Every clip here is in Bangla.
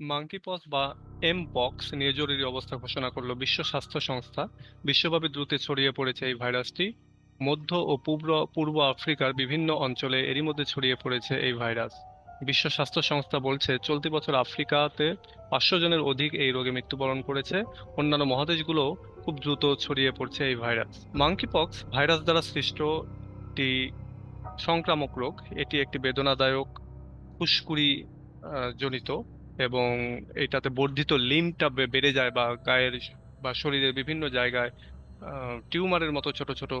মাঙ্কিপক্স বা এম এমপক্স নিয়ে জরুরি অবস্থা ঘোষণা করল বিশ্ব স্বাস্থ্য সংস্থা। বিশ্বব্যাপী দ্রুত ছড়িয়ে পড়েছে এই ভাইরাসটি। মধ্য ও পূর্ব পূর্ব আফ্রিকার বিভিন্ন অঞ্চলে এরই মধ্যে ছড়িয়ে পড়েছে এই ভাইরাস। বিশ্ব স্বাস্থ্য সংস্থা বলছে, চলতি বছর আফ্রিকাতে পাঁচশো জনের অধিক এই রোগে মৃত্যুবরণ করেছে। অন্যান্য মহাদেশগুলো খুব দ্রুত ছড়িয়ে পড়ছে এই ভাইরাস। মাঙ্কিপক্স ভাইরাস দ্বারা সৃষ্ট একটি সংক্রামক রোগ, এটি একটি বেদনাদায়ক, ফুসকুড়ি জনিত। এবং এটাতে বর্ধিত লিমটা বেড়ে যায় বা গায়ের বা শরীরের বিভিন্ন জায়গায় টিউমারের মতো ছোট ছোট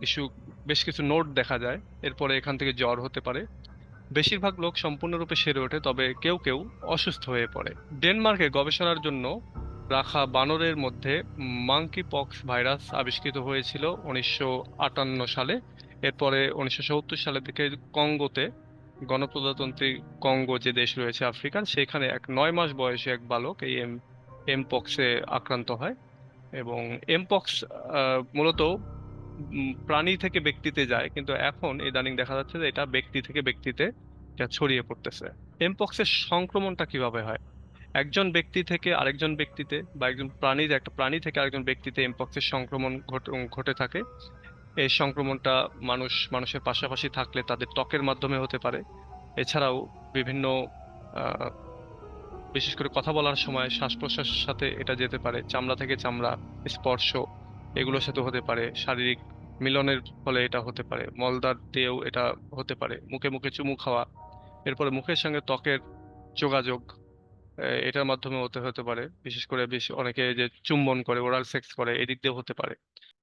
কিছু, বেশ কিছু নোট দেখা যায়। এরপরে এখান থেকে জ্বর হতে পারে। বেশিরভাগ লোক সম্পূর্ণরূপে সেরে ওঠে, তবে কেউ কেউ অসুস্থ হয়ে পড়ে। ডেনমার্কে গবেষণার জন্য রাখা বানরের মধ্যে মাঙ্কি পক্স ভাইরাস আবিষ্কৃত হয়েছিল উনিশশো আটান্ন সালে। এরপরে উনিশশো সত্তর সালে থেকে কঙ্গোতে গণপ্রজাতন্ত্রী কঙ্গো যে দেশ রয়েছে আফ্রিকার, সেখানে এক নয় মাস বয়সে এক বালক এই এম, এমপক্সে আক্রান্ত হয় এবং এমপক্স মূলত প্রাণী থেকে ব্যক্তিতে যায়, কিন্তু এখন ইদানিং দেখা যাচ্ছে যে এটা ব্যক্তি থেকে ব্যক্তিতে এটা ছড়িয়ে পড়তেছে। এমপক্সের সংক্রমণটা কীভাবে হয়? একজন ব্যক্তি থেকে আরেকজন ব্যক্তিতে বা একজন প্রাণীর, একটা প্রাণী থেকে আরেকজন ব্যক্তিতে এমপক্সের সংক্রমণ ঘটে ঘটে থাকে। এই সংক্রমণটা মানুষ, মানুষের পাশাপাশি থাকলে তাদের ত্বকের মাধ্যমে হতে পারে। এছাড়াও বিভিন্ন বিশেষ করে কথা বলার সময় শ্বাস প্রশ্বাসের সাথে এটা যেতে পারে। চামড়া থেকে চামড়া, স্পর্শ এগুলোর সাথে হতে পারে। শারীরিক মিলনের ফলে এটা হতে পারে। মলদার দিয়েও এটা হতে পারে। মুখে মুখে চুমু খাওয়া, এরপরে মুখের সঙ্গে ত্বকের যোগাযোগ এটার মাধ্যমে হতে হতে পারে। বিশেষ করে বেশ অনেকে যে চুম্বন করে ওরাল সেক্স করে, এদিক দিয়েও হতে পারে।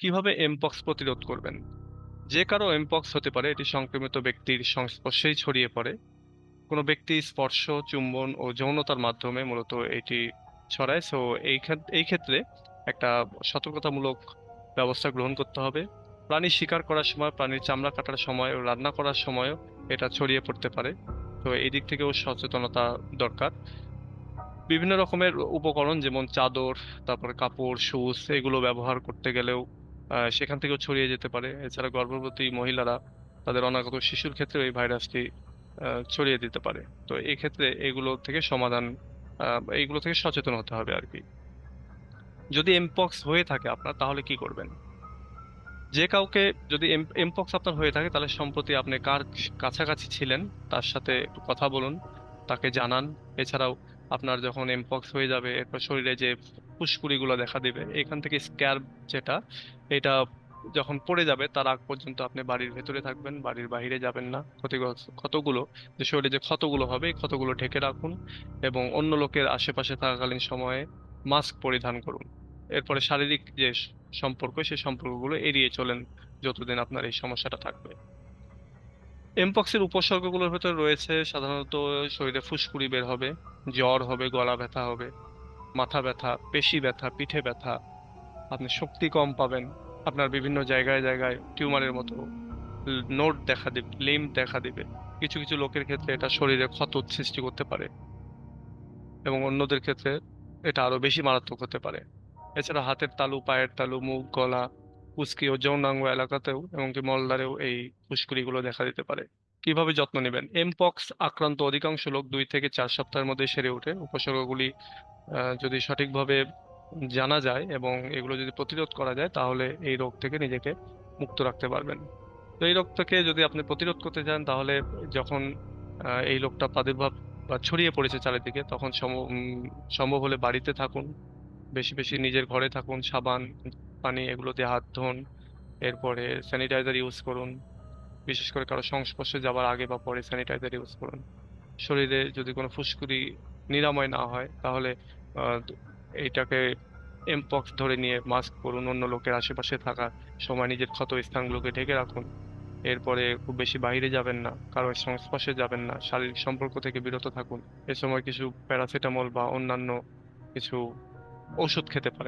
কীভাবে এমপক্স প্রতিরোধ করবেন? যে কারও এমপক্স হতে পারে, এটি সংক্রমিত ব্যক্তির সংস্পর্শেই ছড়িয়ে পড়ে। কোনো ব্যক্তি স্পর্শ, চুম্বন ও যৌনতার মাধ্যমে মূলত এটি ছড়ায়। সো এই এই ক্ষেত্রে একটা সতর্কতামূলক ব্যবস্থা গ্রহণ করতে হবে। প্রাণী শিকার করার সময়, প্রাণীর চামড়া কাটার সময় ও রান্না করার সময়ও এটা ছড়িয়ে পড়তে পারে। তো এই দিক থেকেও সচেতনতা দরকার। বিভিন্ন রকমের উপকরণ যেমন চাদর, তারপরে কাপড় শুজ এগুলো ব্যবহার করতে গেলেও সেখান থেকেও ছড়িয়ে যেতে পারে। এছাড়া গর্ভবতী মহিলারা তাদের অনাগত শিশুর ক্ষেত্রে এই ভাইরাসটি ছড়িয়ে দিতে পারে। তো এই ক্ষেত্রে এগুলো থেকে সমাধান এইগুলো থেকে সচেতন হতে হবে আর কি। যদি এমপক্স হয়ে থাকে আপনার, তাহলে কি করবেন? যে কাউকে যদি এমপক্স আপনার হয়ে থাকে, তাহলে সম্প্রতি আপনি কার কাছাকাছি ছিলেন, তার সাথে একটু কথা বলুন, তাকে জানান। এছাড়াও আপনার যখন এমপক্স হয়ে যাবে, এরপর শরীরে যে ফুসকুড়িগুলো দেখা দেবে, এখান থেকে স্ক্যাব যেটা এটা যখন পড়ে যাবে, তার আগ পর্যন্ত আপনি বাড়ির ভেতরে থাকবেন, বাড়ির বাইরে যাবেন না। ক্ষতিগ্রস্ত ক্ষতগুলো, যে শরীরে যে ক্ষতগুলো হবে, এই ক্ষতগুলো ঢেকে রাখুন এবং অন্য লোকের আশেপাশে থাকাকালীন সময়ে মাস্ক পরিধান করুন। এরপরে শারীরিক যে সম্পর্ক, সেই সম্পর্কগুলো এড়িয়ে চলেন যতদিন আপনার এই সমস্যাটা থাকবে। এমপক্সের উপসর্গগুলোর ভেতরে রয়েছে সাধারণত শরীরে ফুসকুড়ি বের হবে, জ্বর হবে, গলা ব্যথা হবে, মাথা ব্যথা, পেশি ব্যথা, পিঠে ব্যথা। আপনি শক্তি কম পাবেন আপনার বিভিন্ন জায়গায় জায়গায় টিউমারের মতো নোট দেখা দেবে লিম্ব দেখা দেবে। কিছু কিছু লোকের ক্ষেত্রে এটা শরীরে ক্ষত সৃষ্টি করতে পারে এবং অন্যদের ক্ষেত্রে এটা আরও বেশি মারাত্মক হতে পারে। এছাড়া হাতের তালু, পায়ের তালু, মুখ, গলা উস্কি ও যৌনাঙ্গ এলাকাতেও এমনকি মলদ্বারেও এই ফুসকুড়িগুলো দেখা দিতে পারে। কীভাবে যত্ন নেবেন? এমপক্স আক্রান্ত অধিকাংশ লোক দুই থেকে চার সপ্তাহের মধ্যে সেরে ওঠে। উপসর্গগুলি যদি সঠিকভাবে জানা যায় এবং এগুলো যদি প্রতিরোধ করা যায়, তাহলে এই রোগ থেকে নিজেকে মুক্ত রাখতে পারবেন। তো এই রোগ থেকে যদি আপনি প্রতিরোধ করতে চান, তাহলে যখন এই রোগটা প্রাদুর্ভাব বা ছড়িয়ে পড়েছে চারিদিকে, তখন সম- সম্ভব হলে বাড়িতে থাকুন। বেশি বেশি নিজের ঘরে থাকুন, সাবান, পানি এগুলো দিয়ে হাত ধোন, এরপরে স্যানিটাইজার ইউজ করুন। বিশেষ করে কারও সংস্পর্শে যাওয়ার আগে বা পরে স্যানিটাইজার ইউজ করুন। শরীরে যদি কোনো ফুসকুড়ি নিরাময় না হয়, তাহলে এইটাকে এমপক্স ধরে নিয়ে মাস্ক পরুন, অন্য লোকের আশেপাশে থাকা সময় নিজের ক্ষত স্থানগুলোকে ঢেকে রাখুন। এরপরে খুব বেশি বাইরে যাবেন না কারোর সংস্পর্শে যাবেন না, শারীরিক সম্পর্ক থেকে বিরত থাকুন। এ সময় কিছু প্যারাসিটামল বা অন্যান্য কিছু ওষুধ খেতে পারেন।